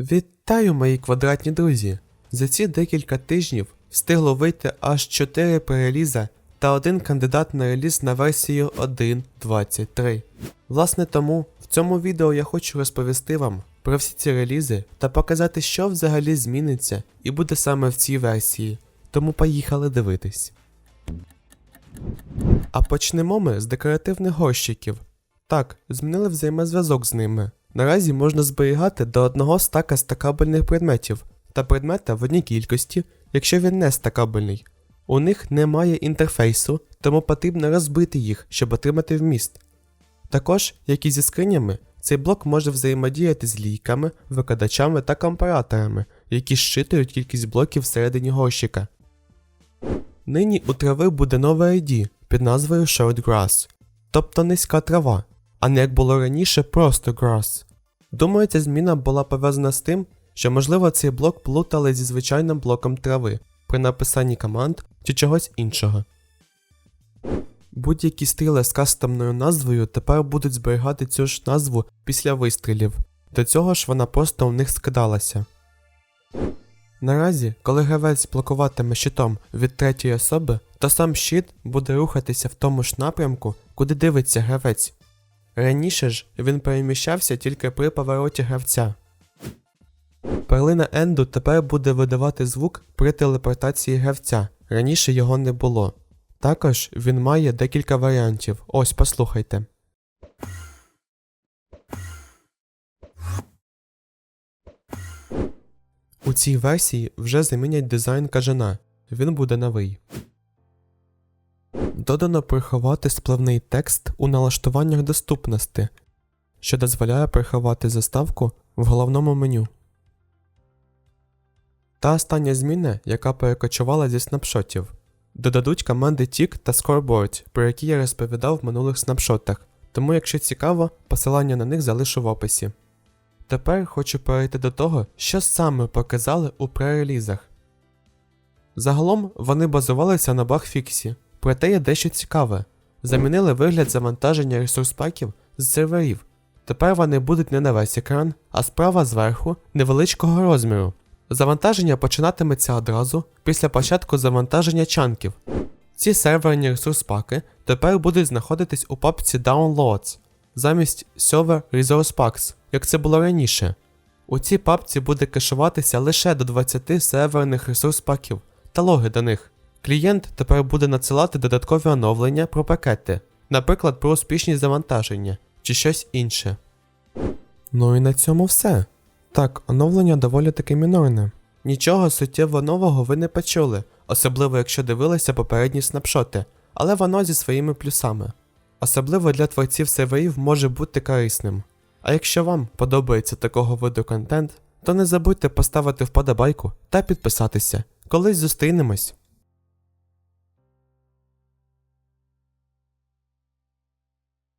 Вітаю, мої квадратні друзі! За ці декілька тижнів встигло вийти аж 4 пререліза та один кандидат на реліз на версію 1.23. Власне тому в цьому відео я хочу розповісти вам про всі ці релізи та показати, що взагалі зміниться і буде саме в цій версії. Тому поїхали дивитись. А почнемо ми з декоративних горщиків. Так, змінили взаємозв'язок з ними. Наразі можна зберігати до одного стака стакабельних предметів та предмета в одній кількості, якщо він не стакабельний. У них немає інтерфейсу, тому потрібно розбити їх, щоб отримати вміст. Також, як і зі скринями, цей блок може взаємодіяти з лійками, викладачами та компараторами, які щитують кількість блоків всередині горщика. Нині у трави буде нове ID під назвою Short Grass, тобто низька трава, а не як було раніше просто grass. Думаю, ця зміна була пов'язана з тим, що можливо цей блок плутали зі звичайним блоком трави при написанні команд чи чогось іншого. Будь-які стріли з кастомною назвою тепер будуть зберігати цю ж назву після вистрілів, до цього ж вона просто у них скидалася. Наразі, коли гравець блокуватиме щитом від третьої особи, то сам щит буде рухатися в тому ж напрямку, куди дивиться гравець. Раніше ж він переміщався тільки при повороті гравця. Перлина Енду тепер буде видавати звук при телепортації гравця, раніше його не було. Також він має декілька варіантів. Ось послухайте. У цій версії вже замінять дизайн кажана, він буде новий. Додано приховати спливний текст у налаштуваннях доступності, що дозволяє приховати заставку в головному меню. Та остання зміна, яка перекочувала зі снапшотів. Додадуть команди Tick та Scoreboard, про які я розповідав в минулих снапшотах, тому якщо цікаво, посилання на них залишу в описі. Тепер хочу перейти до того, що саме показали у пререлізах. Загалом вони базувалися на багфіксі, проте є дещо цікаве. Замінили вигляд завантаження ресурс-паків з серверів. Тепер вони будуть не на весь екран, а справа зверху невеличкого розміру. Завантаження починатиметься одразу після початку завантаження чанків. Ці серверні ресурс-паки тепер будуть знаходитись у папці Downloads замість Server Resource Packs, як це було раніше. У цій папці буде кешуватися лише до 20 серверних ресурс-паків та логи до них. Клієнт тепер буде надсилати додаткові оновлення про пакети, наприклад, про успішні завантаження чи щось інше. Ну і на цьому все. Так, оновлення доволі таки мінорне. Нічого суттєво нового ви не почули, особливо якщо дивилися попередні снапшоти, але воно зі своїми плюсами. Особливо для творців серверів може бути корисним. А якщо вам подобається такого виду контент, то не забудьте поставити вподобайку та підписатися. Колись зустрінемось.